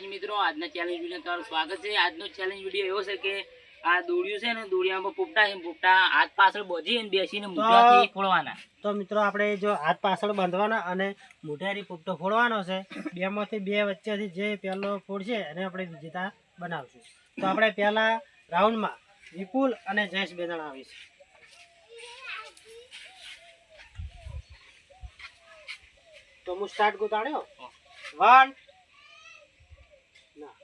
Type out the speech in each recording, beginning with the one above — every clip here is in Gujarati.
માતાજી મિત્રો આજના ચેલેન્જ વીડિયો તમારું સ્વાગત છે. આજનો ચેલેન્જ વીડિયો એવો છે કે આ દોડ્યું છે ને દોડિયામાં પોપટા છે પોપટા હાથ પાછળ બોજી અને બેસીને મૂઠાથી ફોડવાના. તો મિત્રો આપણે જો હાથ પાછળ બાંધવાના અને મોઢારી પોપટો ફોડવાનો છે બેમાંથી બે વચ્ચેથી જે પહેલો ફોડશે એને આપણે વિજેતા બનાવશું. તો આપણે પહેલા રાઉન્ડમાં વિપુલ અને જયેશ બે જણા આવીશું. તો હું સ્ટાર્ટ ગોતાડ્યો? વન ના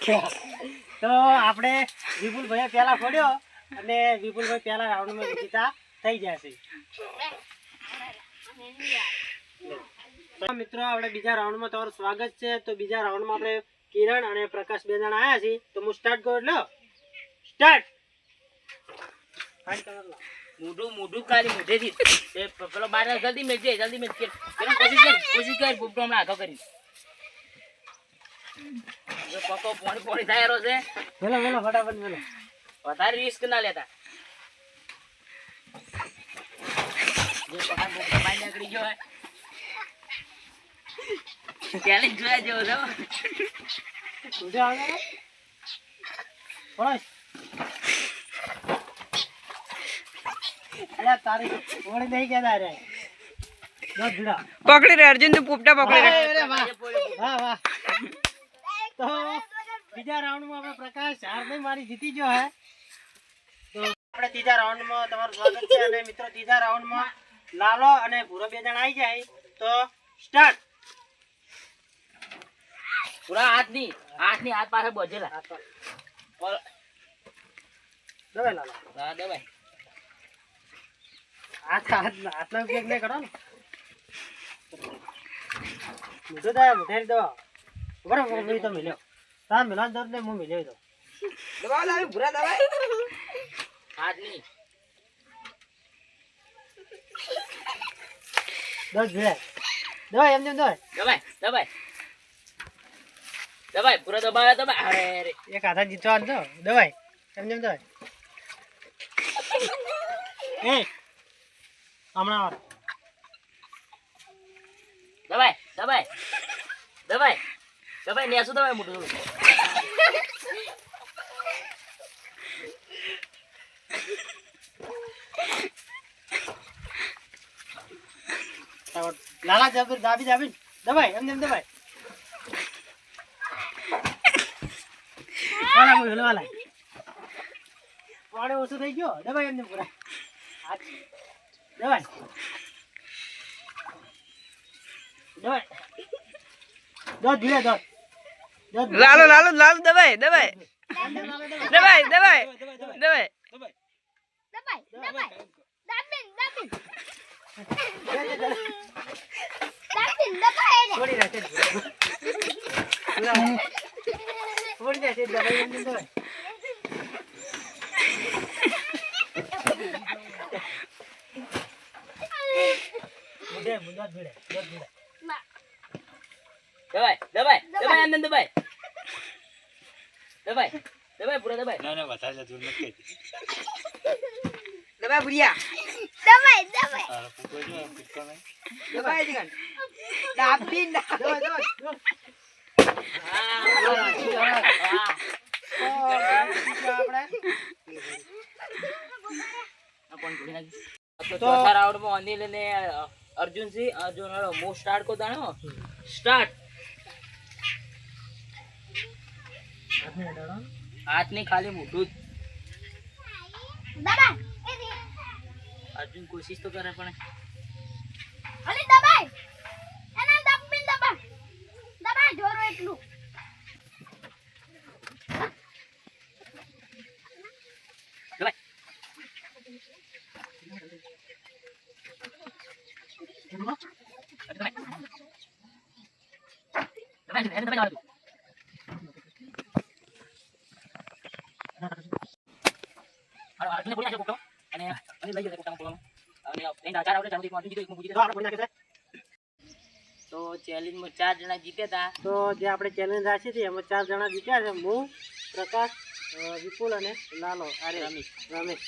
તો આપણે વિપુલભાઈ પહેલા ફોડ્યો અને વિપુલભાઈ પહેલા રાઉન્ડમાં વિજેતા થઈ જશે. તો મિત્રો આપણે બીજા રાઉન્ડમાં તમારું સ્વાગત છે. તો બીજા રાઉન્ડમાં આપણે કિરણ અને પ્રકાશ બે જણા આવ્યા છીએ. તો હું સ્ટાર્ટ કરું એટલે? સ્ટાર્ટ મોઢું મોઢું કાઢી મોઢેથી. પેલો બાર જલ્દી મેળજે જલ્દી મેળજે કોશિશ કર કોશિશ કર પોપટો હમણાં આગળ કરી. પકો પોણી પોણી થાય રહ્યો છે. વેલો વેલો ફટાફટ વેલો. વધારે રિસ્ક ના લેતા. જે પકડ પોપટો બહાર નીકળી ગયો ચેલેન્જ જોયા જેવો છે હો. ઉઠે પડોશ અલ્યા તારી ઓળી નહીં કહેતા રે પકડી રે અર્જુન તું પોપટા પકડી રે. વાહ વાહ. તો બીજા રાઉન્ડમાં આપણે પ્રકાશ હાર નહીં મારી જીતી ગયો હે. તો આપણે ત્રીજા રાઉન્ડમાં તમારું સ્વાગત છે અને મિત્રો ત્રીજા રાઉન્ડમાં લાલો અને ભૂરો બે જણ આવી જાય. તો સ્ટાર્ટ. પૂરા હાથની હાથની હાથ પાસે બોજેલા ઓલ- લાલો. હા દબાઈ હાથ હાથ હાથનો ઉપયોગ નહીં કરો ને. મીઠું થાય મીઠાઈ દો. બરાબર હું તો મિલ્યો. તા મિલાન દર ને હું મિલ્યો તો. હાથની દસ ભીડા દવા એમ જેમ દવા દબાઈ દબાઈ દબાઈ પૂરો દબાવ્યો દબાઈ અરે અરે. એક હાથા જીતવાનો તો દવાઈ એમ જેમ દવાઈ એ હમણાં વાર દબાઈ દબાઈ દબાઈ નેસું દબાઈ મોટું લાલા જબર દાબી દાબી દવાઈ એમ જેમ દવાઈ વાલા હું હેલો વાલા પાણી ઓછું થઈ ગયો દવાઈ એમ પૂરા. દવાઈ દવાઈ દોઢ દોઢ ભીડે. લાલો લાલો લાલો દબાઈ દબાઈ એમ જેમ લાલો દવાઈ. દબાઈ દબાઈ દબાઈ દબાઈ દબાઈ દાબીન દાબીન દાબીન દબાઈ રે છોડી રાખે છોડી દે છે દવાઈ એમ જેમ દવાઈ મુદ્દે મુદ્દા ભીડે દોઢ ભીડે દબાઈ દબાઈ દબાઈ અંદર દબાઈ દબાઈ દબાઈ પૂરો દબાય. ભુરિયા. દબાઈ દબાઈ દબાઈ દીકન દાબી ના દબાય દવાઈ દવાઈ. હા આપણે તો ચોથા રાઉન્ડમાં અનિલ અને અર્જુનસિંહ અર્જુન સ્ટાર્ટ કો દાણો સ્ટાર્ટ. હાથ નહીં ખાલી મોઢું. અર્જુન કોશિશ તો કરે પણ. અલી દબાઈ એના દાબીન દબાઈ દબાઈ ઢોરો એટલું દબાઈ દબાઈ દબાઈ દબાઈ દબાઈ હાલો અર્જુનને નાખ્યો અને લઈ અને ચાર આવડે ચાર આવડે એક મોઢું જીતો એક જીતો તો આપણે પડી નાખે તો ચેલેન્જમાં ચાર જણા જીત્યા હતા. તો જે આપણે ચેલેન્જ રાખી હતી એમાં ચાર જણા જીત્યા છે હું પ્રકાશ વિપુલ અને લાલો અરે રમેશ. રમેશ.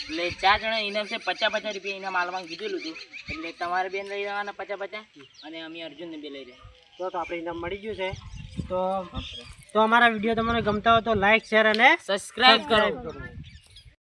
એટલે ચાર જણા ઇનામ છે પચાસ પચાસ રૂપિયા ઇનામ આલવાનું કીધેલું હતું. એટલે તમારે બેન લઈ જવાના પચાસ પચાસ અને અમે અર્જુનને બે લઈ રહ્યા. તો તો આપણે ઇનામ મળી ગયું છે. તો તો અમારા વીડિયો તમને ગમતા હોય તો લાઈક શેર અને સબસ્ક્રાઇબ કરો. કરો.